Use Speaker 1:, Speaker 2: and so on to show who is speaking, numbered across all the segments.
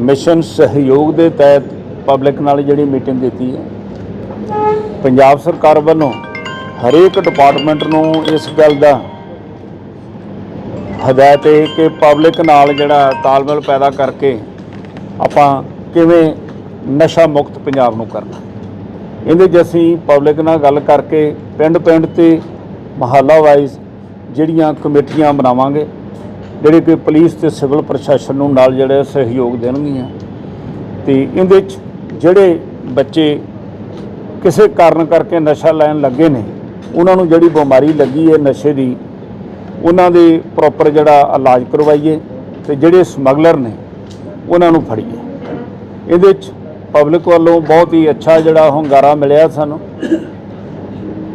Speaker 1: Mission ਸਹਿਯੋਗ ਦੇ ਤਹਿਤ ਪਬਲਿਕ ਨਾਲ ਜਿਹੜੀ ਮੀਟਿੰਗ ਦਿੱਤੀ ਹੈ, ਪੰਜਾਬ ਸਰਕਾਰ ਵੱਲੋਂ ਹਰੇਕ ਡਿਪਾਰਟਮੈਂਟ ਨੂੰ ਇਸ ਗੱਲ ਦਾ ਹਦਾਇਤ ਹੈ ਕਿ ਪਬਲਿਕ ਨਾਲ ਜਿਹੜਾ ਤਾਲਮੇਲ ਪੈਦਾ ਕਰਕੇ ਆਪਾਂ ਕਿਵੇਂ ਨਸ਼ਾ ਮੁਕਤ ਪੰਜਾਬ ਨੂੰ ਕਰਨਾ ਇਹਦੇ 'ਚ ਅਸੀਂ ਪਬਲਿਕ ਨਾਲ ਗੱਲ ਕਰਕੇ ਪਿੰਡ ਪਿੰਡ ਤੇ ਮਹੱਲਾ ਵਾਈਜ਼ ਜਿਹੜੀਆਂ ਕਮੇਟੀਆਂ ਬਣਾਵਾਂਗੇ, ਜਿਹੜੇ ਕਿ ਪੁਲਿਸ ਤੇ ਸਿਵਲ ਪ੍ਰਸ਼ਾਸਨ ਨੂੰ ਨਾਲ ਜਿਹੜੇ ਸਹਿਯੋਗ ਦੇਣਗੀਆਂ। ਤੇ ਇਹਦੇ 'ਚ ਜਿਹੜੇ ਬੱਚੇ ਕਿਸੇ ਕਾਰਨ ਕਰਕੇ ਨਸ਼ਾ ਲੈਣ ਲੱਗੇ ਨੇ, ਉਹਨਾਂ ਨੂੰ ਜਿਹੜੀ ਬਿਮਾਰੀ ਲੱਗੀ ਹੈ ਨਸ਼ੇ ਦੀ, ਉਹਨਾਂ ਦੇ ਪ੍ਰੋਪਰ ਜਿਹੜਾ ਇਲਾਜ ਕਰਵਾਈਏ ਤੇ ਜਿਹੜੇ ਸਮਗਲਰ ਨੇ, ਉਹਨਾਂ ਨੂੰ ਫੜੀਏ। ਇਹਦੇ 'ਚ ਪਬਲਿਕ ਵੱਲੋਂ ਬਹੁਤ ਹੀ ਅੱਛਾ ਜਿਹੜਾ ਹੁੰਗਾਰਾ ਮਿਲਿਆ ਸਾਨੂੰ।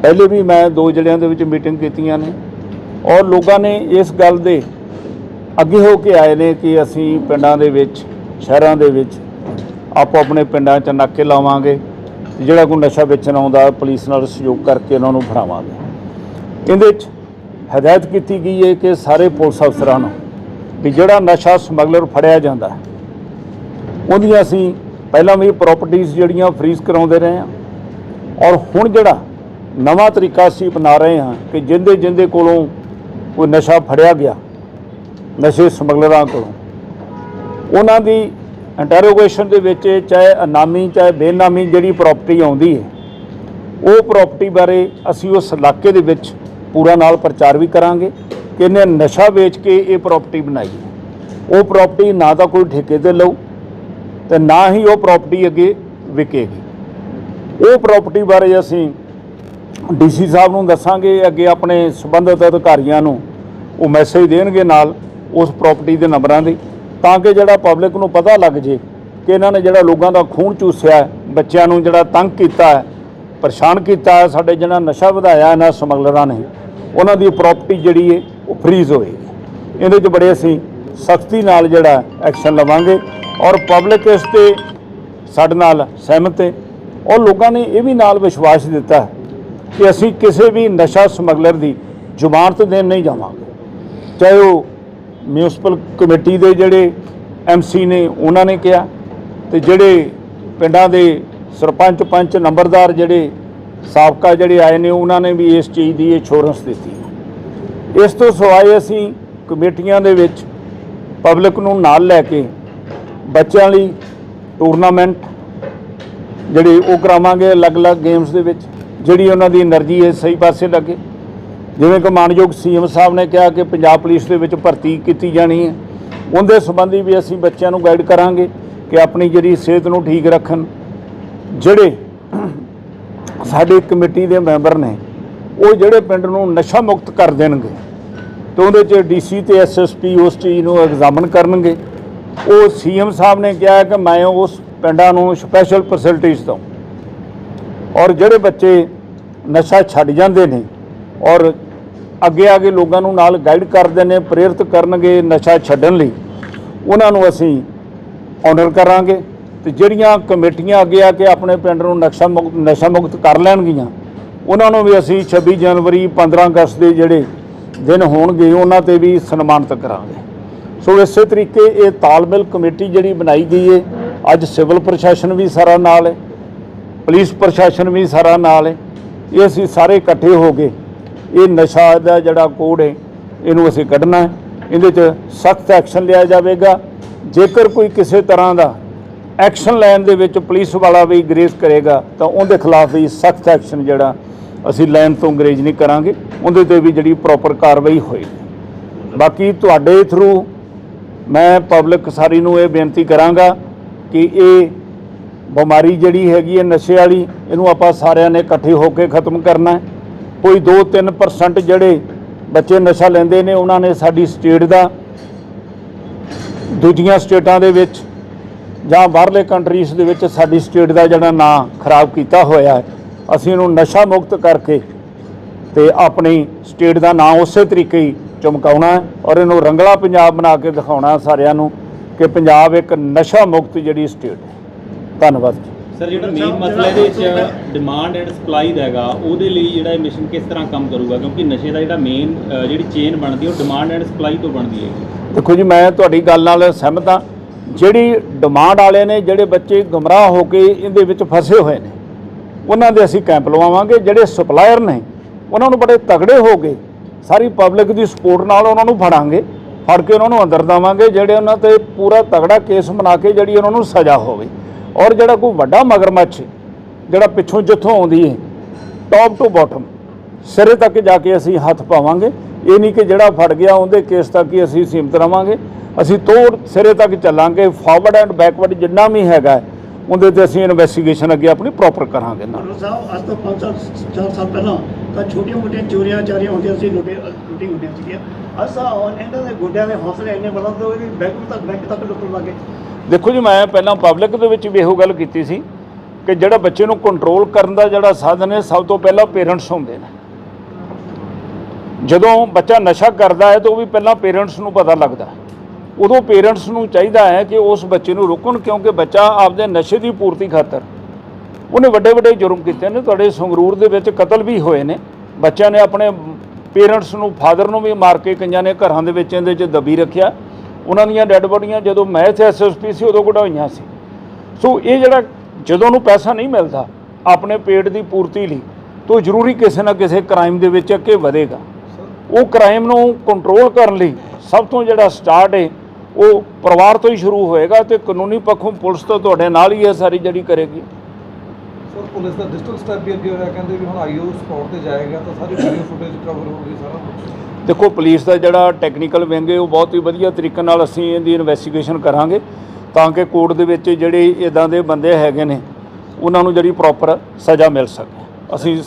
Speaker 1: ਪਹਿਲੇ ਵੀ ਮੈਂ ਦੋ ਜ਼ਿਲ੍ਹਿਆਂ ਦੇ ਵਿੱਚ ਮੀਟਿੰਗ ਕੀਤੀਆਂ ਨੇ ਔਰ ਲੋਕਾਂ ਨੇ ਇਸ ਗੱਲ ਦੇ ਅੱਗੇ ਹੋ ਕੇ ਆਏ ਨੇ ਕਿ ਅਸੀਂ ਪਿੰਡਾਂ ਦੇ ਵਿੱਚ, ਸ਼ਹਿਰਾਂ ਦੇ ਵਿੱਚ ਆਪੋ ਆਪਣੇ ਪਿੰਡਾਂ 'ਚ ਨਾਕੇ ਲਾਵਾਂਗੇ ਜਿਹੜਾ ਕੋਈ ਨਸ਼ਾ ਵੇਚਣ ਆਉਂਦਾ, ਪੁਲਿਸ ਨਾਲ ਸਹਿਯੋਗ ਕਰਕੇ ਉਹਨਾਂ ਨੂੰ ਫੜਾਵਾਂਗੇ। ਇਹਦੇ 'ਚ ਹਦਾਇਤ ਕੀਤੀ ਗਈ ਹੈ ਕਿ ਸਾਰੇ ਪੁਲਿਸ ਅਫਸਰਾਂ ਨੂੰ ਵੀ ਜਿਹੜਾ ਨਸ਼ਾ ਸਮਗਲਰ ਫੜਿਆ ਜਾਂਦਾ ਉਹਦੀਆਂ ਅਸੀਂ ਪਹਿਲਾਂ ਵੀ ਪ੍ਰਾਪਰਟੀਆਂ ਜਿਹੜੀਆਂ ਫਰੀਜ਼ ਕਰਾਉਂਦੇ ਰਹੇ ਹਾਂ ਔਰ ਹੁਣ ਜਿਹੜਾ ਨਵਾਂ ਤਰੀਕਾ ਅਸੀਂ ਅਪਣਾ ਰਹੇ ਹਾਂ ਕਿ ਜਿੰਦੇ ਜਿੰਦੇ ਕੋਲੋਂ ਕੋਈ ਨਸ਼ਾ ਫੜਿਆ ਗਿਆ, ਨਸ਼ੇ ਸਮਗਲਰਾਂ ਕੋਲੋਂ, ਉਹਨਾਂ ਦੀ ਇੰਟਰੋਗੇਸ਼ਨ ਦੇ ਵਿੱਚ ਚਾਹੇ ਅਨਾਮੀ ਚਾਹੇ ਬੇਨਾਮੀ ਜਿਹੜੀ ਪ੍ਰਾਪਰਟੀ ਆਉਂਦੀ ਹੈ, ਉਹ ਪ੍ਰਾਪਰਟੀ ਬਾਰੇ ਅਸੀਂ ਉਸ ਇਲਾਕੇ ਦੇ ਵਿੱਚ ਪੂਰਾ ਨਾਲ ਪ੍ਰਚਾਰ ਵੀ ਕਰਾਂਗੇ ਕਿ ਇਹਨੇ ਨਸ਼ਾ ਵੇਚ ਕੇ ਇਹ ਪ੍ਰਾਪਰਟੀ ਬਣਾਈ ਹੈ। ਉਹ ਪ੍ਰਾਪਰਟੀ ਨਾ ਤਾਂ ਕੋਈ ਠੇਕੇ ਤੇ ਲਊ ਤੇ ਨਾ ਹੀ ਉਹ ਪ੍ਰਾਪਰਟੀ ਅੱਗੇ ਵਿਕੇਗੀ। ਉਹ ਪ੍ਰਾਪਰਟੀ ਬਾਰੇ ਅਸੀਂ ਡੀਸੀ ਸਾਹਿਬ ਨੂੰ ਦੱਸਾਂਗੇ, ਅੱਗੇ ਆਪਣੇ ਸੰਬੰਧਿਤ ਅਧਿਕਾਰੀਆਂ ਨੂੰ ਉਹ ਮੈਸੇਜ ਦੇਣਗੇ ਨਾਲ ਉਸ ਪ੍ਰਾਪਰਟੀ ਦੇ ਨੰਬਰਾਂ ਦੀ, ਤਾਂ ਕਿ ਜਿਹੜਾ ਪਬਲਿਕ ਨੂੰ ਪਤਾ ਲੱਗ ਜੇ ਕਿ ਇਹਨਾਂ ਨੇ ਜਿਹੜਾ ਲੋਕਾਂ ਦਾ ਖੂਨ ਚੂਸਿਆ ਬੱਚਿਆਂ ਨੂੰ ਜਿਹੜਾ ਤੰਗ ਕੀਤਾ ਹੈ, ਪਰੇਸ਼ਾਨ ਕੀਤਾ ਸਾਡੇ ਜਿਹੜਾ ਨਸ਼ਾ ਵਧਾਇਆ ਇਹਨਾਂ ਸਮਗਲਰਾਂ ਨੇ, ਉਹਨਾਂ ਦੀ ਪ੍ਰਾਪਰਟੀ ਜਿਹੜੀ ਹੈ ਉਹ ਫਰੀਜ਼ ਹੋਏਗੀ। ਇਹਦੇ 'ਚ ਬੜੇ ਅਸੀਂ ਸਖਤੀ ਨਾਲ ਜਿਹੜਾ ਐਕਸ਼ਨ ਲਵਾਂਗੇ। ਔਰ ਪਬਲਿਕ ਇਸ ਤੇ ਸਾਡੇ ਨਾਲ ਸਹਿਮਤ ਹੈ। ਔਰ ਲੋਕਾਂ ਨੇ ਇਹ ਵੀ ਨਾਲ ਵਿਸ਼ਵਾਸ ਦਿੱਤਾ ਕਿ ਅਸੀਂ ਕਿਸੇ ਵੀ ਨਸ਼ਾ ਸਮਗਲਰ ਦੀ ਜ਼ਮਾਨਤ ਦੇਣ ਨਹੀਂ ਜਾਵਾਂਗੇ। ਚਾਹੇ ਉਹ ਮਿਊਨਿਸਪਲ ਕਮੇਟੀ ਦੇ ਜਿਹੜੇ ਐਮਸੀ ਨੇ, ਉਹਨਾਂ ਨੇ ਕਿਹਾ ਤੇ ਜਿਹੜੇ ਪਿੰਡਾਂ ਦੇ ਸਰਪੰਚ, ਪੰਚ, ਨੰਬਰਦਾਰ ਜਿਹੜੇ ਸਾਬਕਾ ਜਿਹੜੇ ਆਏ ਨੇ, ਉਹਨਾਂ ਨੇ ਵੀ ਇਸ ਚੀਜ਼ ਦੀ ਇੰਸ਼ੋਰੈਂਸ ਦਿੱਤੀ। ਇਸ ਤੋਂ ਸਿਵਾਏ ਅਸੀਂ ਕਮੇਟੀਆਂ ਦੇ ਵਿੱਚ ਪਬਲਿਕ ਨੂੰ ਨਾਲ ਲੈ ਕੇ ਬੱਚਿਆਂ ਲਈ ਟੂਰਨਾਮੈਂਟ ਜਿਹੜੇ ਉਹ ਕਰਾਵਾਂਗੇ ਅਲੱਗ-ਅਲੱਗ ਗੇਮਸ ਦੇ ਵਿੱਚ, ਜਿਹੜੀ ਉਹਨਾਂ ਦੀ એનર્ਜੀ ਹੈ ਸਹੀ ਪਾਸੇ ਲੱਗੇ। ਜਿਵੇਂ ਕਿ ਮਾਨਯੋਗ ਸੀਐਮ ਸਾਹਿਬ ਨੇ ਕਿਹਾ ਕਿ ਪੰਜਾਬ ਪੁਲਿਸ ਦੇ ਵਿੱਚ ਭਰਤੀ ਕੀਤੀ ਜਾਣੀ ਹੈ। ਉਹਦੇ ਸੰਬੰਧੀ ਵੀ ਅਸੀਂ ਬੱਚਿਆਂ ਨੂੰ ਗਾਈਡ ਕਰਾਂਗੇ ਕਿ ਆਪਣੀ ਜਿਹੜੀ ਸਿਹਤ ਨੂੰ ਠੀਕ ਰੱਖਣ। ਜਿਹੜੇ ਸਾਡੇ ਕਮੇਟੀ ਦੇ ਮੈਂਬਰ ਨੇ, ਉਹ ਜਿਹੜੇ ਪਿੰਡ ਨੂੰ ਨਸ਼ਾ ਮੁਕਤ ਕਰ ਦੇਣਗੇ, ਤੇ ਉਹਦੇ 'ਚ ਡੀਸੀ ਤੇ ਐਸਐਸਪੀ ਉਸ ਚੀਜ਼ ਨੂੰ ਐਗਜ਼ਾਮਨ ਕਰਨਗੇ। ਉਹ ਸੀਐਮ ਸਾਹਿਬ ਨੇ ਕਿਹਾ ਕਿ ਮੈਂ ਉਸ ਪਿੰਡਾਂ ਨੂੰ ਸਪੈਸ਼ਲ ਫੈਸਿਲਿਟੀਜ਼ ਦਊਂ। ਔਰ ਜਿਹੜੇ ਬੱਚੇ ਨਸ਼ਾ ਛੱਡ ਜਾਂਦੇ ਨੇ ਔਰ ਅੱਗੇ ਆ ਕੇ ਲੋਕਾਂ ਨੂੰ ਨਾਲ ਗਾਈਡ ਕਰਦੇ ਨੇ, ਪ੍ਰੇਰਿਤ ਕਰਨਗੇ ਨਸ਼ਾ ਛੱਡਣ ਲਈ, ਉਹਨਾਂ ਨੂੰ ਅਸੀਂ ਆਨਰ ਕਰਾਂਗੇ ਤੇ ਜਿਹੜੀਆਂ ਕਮੇਟੀਆਂ ਅੱਗੇ ਆ ਕੇ ਆਪਣੇ ਪਿੰਡ ਨੂੰ ਨਕਸ਼ਾ ਮੁਕਤ ਨਸ਼ਾ ਮੁਕਤ ਕਰ ਲੈਣਗੀਆਂ, ਉਹਨਾਂ ਨੂੰ ਵੀ ਅਸੀਂ 26 ਜਨਵਰੀ 15 ਅਗਸਤ ਦੇ ਜਿਹੜੇ ਦਿਨ ਹੋਣਗੇ, ਉਹਨਾਂ ਤੇ ਵੀ ਸਨਮਾਨਿਤ ਕਰਾਂਗੇ। ਸੋ ਇਸੇ ਤਰੀਕੇ ਇਹ ਤਾਲਮੇਲ ਕਮੇਟੀ ਜਿਹੜੀ ਬਣਾਈ ਗਈ ਹੈ, ਅੱਜ ਸਿਵਲ ਪ੍ਰਸ਼ਾਸਨ ਵੀ ਸਾਰਾ ਨਾਲ ਹੈ, ਪੁਲਿਸ ਪ੍ਰਸ਼ਾਸਨ ਵੀ ਸਾਰਾ ਨਾਲ ਹੈ, ਇਹ ਅਸੀਂ ਸਾਰੇ ਇਕੱਠੇ ਹੋ ਕੇ ਇਹ ਨਸ਼ਾ ਦਾ ਜਿਹੜਾ ਕੋਡ ਹੈ, ਇਹਨੂੰ ਅਸੀਂ ਕੱਢਣਾ ਹੈ, ਇਹਦੇ 'ਚ ਸਖਤ ਐਕਸ਼ਨ ਲਿਆ ਜਾਵੇਗਾ। ਜੇਕਰ ਕੋਈ ਕਿਸੇ ਤਰ੍ਹਾਂ ਦਾ ਐਕਸ਼ਨ ਲੈਣ ਦੇ ਵਿੱਚ ਪੁਲਿਸ ਵਾਲਾ ਵੀ ਗਰੇਜ਼ ਕਰੇਗਾ, ਤਾਂ ਉਹਦੇ ਖਿਲਾਫ ਵੀ ਸਖਤ ਐਕਸ਼ਨ ਜਿਹੜਾ ਅਸੀਂ ਲੈਣ ਤੋਂ ਗਰੇਜ਼ ਨਹੀਂ ਕਰਾਂਗੇ, ਉਹਦੇ ਤੇ ਵੀ ਜਿਹੜੀ ਪ੍ਰੋਪਰ ਕਾਰਵਾਈ ਹੋਏਗੀ। ਬਾਕੀ ਤੁਹਾਡੇ ਥਰੂ ਮੈਂ ਪਬਲਿਕ ਸਾਰੀ ਨੂੰ ਇਹ ਬੇਨਤੀ ਕਰਾਂਗਾ ਕਿ ਇਹ ਬਿਮਾਰੀ ਜਿਹੜੀ ਹੈਗੀ ਹੈ ਨਸ਼ੇ ਵਾਲੀ, ਇਹਨੂੰ ਆਪਾਂ ਸਾਰਿਆਂ ਨੇ ਇਕੱਠੇ ਹੋ ਕੇ ਖਤਮ ਕਰਨਾ ਕੋਈ 2-3% ਜਿਹੜੇ ਬੱਚੇ ਨਸ਼ਾ ਲੈਂਦੇ ਨੇ, ਉਹਨਾਂ ਨੇ ਸਾਡੀ ਸਟੇਟ ਦਾ, ਦੂਜੀਆਂ ਸਟੇਟਾਂ ਦੇ ਵਿੱਚ ਜਾਂ ਬਾਹਰਲੇ ਕੰਟਰੀਜ਼ ਦੇ ਵਿੱਚ ਸਾਡੀ ਸਟੇਟ ਦਾ ਜਿਹੜਾ ਨਾਂ ਖਰਾਬ ਕੀਤਾ ਹੋਇਆ ਹੈ। ਅਸੀਂ ਇਹਨੂੰ ਨਸ਼ਾ ਮੁਕਤ ਕਰਕੇ ਤੇ ਆਪਣੀ ਸਟੇਟ ਦਾ ਨਾਂ ਉਸੇ ਤਰੀਕੇ ਹੀ ਚਮਕਾਉਣਾ ਔਰ ਇਹਨੂੰ ਰੰਗਲਾ ਪੰਜਾਬ ਬਣਾ ਕੇ ਦਿਖਾਉਣਾ ਸਾਰਿਆਂ ਨੂੰ ਕਿ ਪੰਜਾਬ ਇੱਕ ਨਸ਼ਾ ਮੁਕਤ ਜਿਹੜੀ ਸਟੇਟ ਹੈ। ਧੰਨਵਾਦ ਜੀ।
Speaker 2: ਸਰ ਜਿਹੜਾ ਮੇਨ ਮਸਲਾ ਇਹਦੇ ਵਿੱਚ ਡਿਮਾਂਡ ਐਂਡ ਸਪਲਾਈ ਦਾ ਹੈਗਾ ਉਹਦੇ ਲਈ ਜਿਹੜਾ ਇਹ ਮਿਸ਼ਨ ਕਿਸ ਤਰ੍ਹਾਂ ਕੰਮ ਕਰੂਗਾ? ਕਿਉਂਕਿ ਨਸ਼ੇ ਦਾ ਜਿਹੜਾ ਮੇਨ ਜਿਹੜੀ ਚੇਨ ਬਣਦੀ ਹੈ ਉਹ ਡਿਮਾਂਡ ਐਂਡ ਸਪਲਾਈ ਤੋਂ ਬਣਦੀ ਹੈ।
Speaker 1: ਦੇਖੋ ਜੀ ਮੈਂ ਤੁਹਾਡੀ ਗੱਲ ਨਾਲ ਸਹਿਮਤ ਹਾਂ। ਜਿਹੜੀ ਡਿਮਾਂਡ ਵਾਲੇ ਨੇ ਜਿਹੜੇ ਬੱਚੇ ਗੁੰਮਰਾਹ ਹੋ ਕੇ ਇਹਦੇ ਵਿੱਚ ਫਸੇ ਹੋਏ ਨੇ ਉਹਨਾਂ ਦੇ ਅਸੀਂ ਕੈਂਪ ਲਵਾਵਾਂਗੇ। ਜਿਹੜੇ ਸਪਲਾਇਰ ਨੇ ਉਹਨਾਂ ਨੂੰ ਬੜੇ ਤਗੜੇ ਹੋ ਕੇ ਸਾਰੀ ਪਬਲਿਕ ਦੀ ਸਪੋਰਟ ਨਾਲ ਉਹਨਾਂ ਨੂੰ ਫੜਾਂਗੇ, ਫੜ ਕੇ ਉਹਨਾਂ ਨੂੰ ਅੰਦਰ ਦੇਵਾਂਗੇ, ਜਿਹੜੇ ਉਹਨਾਂ ਤੇ ਪੂਰਾ ਤਗੜਾ ਕੇਸ ਬਣਾ ਕੇ ਜਿਹੜੀ ਉਹਨਾਂ ਨੂੰ ਸਜ਼ਾ ਹੋਵੇ। ਔਰ ਜਿਹੜਾ ਕੋਈ ਵੱਡਾ ਮਗਰਮੱਛ, ਜਿਹੜਾ ਪਿੱਛੋਂ ਜਿੱਥੋਂ ਆਉਂਦੀ ਹੈ ਟੌਪ ਟੂ ਬਾਟਮ ਸਿਰੇ ਤੱਕ ਜਾ ਕੇ ਅਸੀਂ ਹੱਥ ਪਾਵਾਂਗੇ। ਇਹ ਨਹੀਂ ਕਿ ਜਿਹੜਾ ਫੜ ਗਿਆ, ਉਹਦੇ ਕੇਸ ਤੱਕ ਹੀ ਅਸੀਂ ਸੀਮਤ ਰਵਾਂਗੇ। ਅਸੀਂ ਤੋੜ ਸਿਰੇ ਤੱਕ ਚੱਲਾਂਗੇ ਫਾਰਵਰਡ ਐਂਡ ਬੈਕਵਰਡ ਜਿੰਨਾ ਵੀ ਹੈਗਾ ਉਹਦੇ ਤੇ ਅਸੀਂ ਇਨਵੈਸਟੀਗੇਸ਼ਨ ਅੱਗੇ ਆਪਣੀ ਪ੍ਰੋਪਰ ਕਰਾਂਗੇ ਨਾਲ।
Speaker 3: ਡਾਕਟਰ ਸਾਹਿਬ ਅੱਜ ਤੋਂ 5 ਸਾਲ 4 ਸਾਲ ਪਹਿਲਾਂ ਤਾਂ ਛੋਟੀਆਂ ਮੋਟੀਆਂ ਚੋਰੀਆਂ ਚਾਰੀਆਂ ਹੁੰਦੀਆਂ ਸੀ ਲੁੱਟੇ ਲੁੱਟੀ ਹੁੰਦੀਆਂ ਸੀਗੀਆਂ। ਅੱਜ ਤਾਂ ਹੁਣ ਇਹਨਾਂ ਦੇ ਗੁੱਡਿਆਂ ਦੇ ਹੌਸਲੇ ਇੰਨੇ ਬੁਲੰਦ ਹੋ ਗਏ ਕਿ ਬੈਂਕ ਤੱਕ ਬੈਂਕ ਤੱਕ ਲੁੱਟਣ ਲੱਗੇ
Speaker 1: ਦੇਖੋ ਜੀ ਮੈਂ ਪਹਿਲਾਂ ਪਬਲਿਕ ਦੇ ਵਿੱਚ ਵੀ ਇਹੋ ਗੱਲ ਕੀਤੀ ਸੀ ਕਿ ਜਿਹੜਾ ਬੱਚੇ ਨੂੰ ਕੰਟਰੋਲ ਕਰਨ ਦਾ ਜਿਹੜਾ ਸਾਧਨ ਹੈ ਸਭ ਤੋਂ ਪਹਿਲਾਂ ਪੇਰੈਂਟਸ ਹੁੰਦੇ ਨੇ। ਜਦੋਂ ਬੱਚਾ ਨਸ਼ਾ ਕਰਦਾ ਹੈ ਤਾਂ ਉਹ ਵੀ ਪਹਿਲਾਂ ਪੇਰੈਂਟਸ ਨੂੰ ਪਤਾ ਲੱਗਦਾ ਹੈ। ਉਦੋਂ ਪੇਰੈਂਟਸ ਨੂੰ ਚਾਹੀਦਾ ਹੈ ਕਿ ਉਸ ਬੱਚੇ ਨੂੰ ਰੋਕਣ ਕਿਉਂਕਿ ਬੱਚਾ ਆਪਦੇ ਨਸ਼ੇ ਦੀ ਪੂਰਤੀ ਖਾਤਰ ਉਹਨੇ ਵੱਡੇ ਵੱਡੇ ਜੁਰਮ ਕੀਤੇ ਨੇ। ਤੁਹਾਡੇ ਸੰਗਰੂਰ ਦੇ ਵਿੱਚ ਕਤਲ ਵੀ ਹੋਏ ਨੇ। ਬੱਚਿਆਂ ਨੇ ਆਪਣੇ ਪੇਰੈਂਟਸ ਨੂੰ ਫਾਦਰ ਨੂੰ ਵੀ ਮਾਰ ਕੇ ਕਈਆਂ ਨੇ ਘਰਾਂ ਦੇ ਵਿੱਚ ਇਹਦੇ 'ਚ ਦਬੀ ਰੱਖਿਆ। ਉਹਨਾਂ ਦੀਆਂ ਡੈੱਡ ਬੋਡੀਆਂ ਜਦੋਂ ਮੈਂ ਇੱਥੇ ਐਸਐਸਪੀ ਸੀ ਉਦੋਂ ਕਢਾਈਆਂ ਸੀ। ਸੋ ਇਹ ਜਿਹੜਾ ਜਦੋਂ ਨੂੰ ਪੈਸਾ ਨਹੀਂ ਮਿਲਦਾ ਆਪਣੇ ਪੇਟ ਦੀ ਪੂਰਤੀ ਲਈ ਤਾਂ ਜ਼ਰੂਰੀ ਕਿਸੇ ਨਾ ਕਿਸੇ ਕ੍ਰਾਈਮ ਦੇ ਵਿੱਚ ਅੱਗੇ ਵਧੇਗਾ। ਉਹ ਕ੍ਰਾਈਮ ਨੂੰ ਕੰਟਰੋਲ ਕਰਨ ਲਈ ਸਭ ਤੋਂ ਜਿਹੜਾ ਸਟਾਰਟ ਹੈ ਉਹ ਪਰਿਵਾਰ ਤੋਂ ਹੀ ਸ਼ੁਰੂ ਹੋਏਗਾ ਤੇ ਕਾਨੂੰਨੀ ਪੱਖੋਂ ਪੁਲਿਸ ਤੋਂ ਤੁਹਾਡੇ ਨਾਲ ਹੀ ਇਹ ਸਾਰੀ ਜਿਹੜੀ ਕਰੇਗੀ।
Speaker 4: ਸਰ ਪੁਲਿਸ ਦਾ ਡਿਜੀਟਲ ਸਟੈਪ ਵੀ ਅੱਗੇ ਹੋਇਆ ਕਹਿੰਦੇ ਵੀ ਹੁਣ ਆਈਓ ਸਪੌਟ ਤੇ ਜਾਏਗਾ ਤਾਂ ਸਾਰੀ ਵੀਡੀਓ ਫੁਟੇਜ ਕਵਰ ਹੋਊਗੀ ਸਾਰਾ ਕੁਝ
Speaker 1: ਦੇਖੋ ਪੁਲਿਸ ਦਾ ਜਿਹੜਾ ਟੈਕਨੀਕਲ ਵਿੰਗ ਹੈ ਉਹ ਬਹੁਤ ਹੀ ਵਧੀਆ ਤਰੀਕੇ ਨਾਲ ਅਸੀਂ ਇਹਦੀ ਇਨਵੈਸਟੀਗੇਸ਼ਨ ਕਰਾਂਗੇ ਤਾਂ ਕਿ ਕੋਰਟ ਦੇ ਵਿੱਚ ਜਿਹੜੇ ਇਦਾਂ ਦੇ ਬੰਦੇ ਹੈਗੇ ਨੇ ਉਹਨਾਂ ਨੂੰ ਜਿਹੜੀ ਪ੍ਰੋਪਰ ਸਜ਼ਾ ਮਿਲ ਸਕੇ। ਅਸੀਂ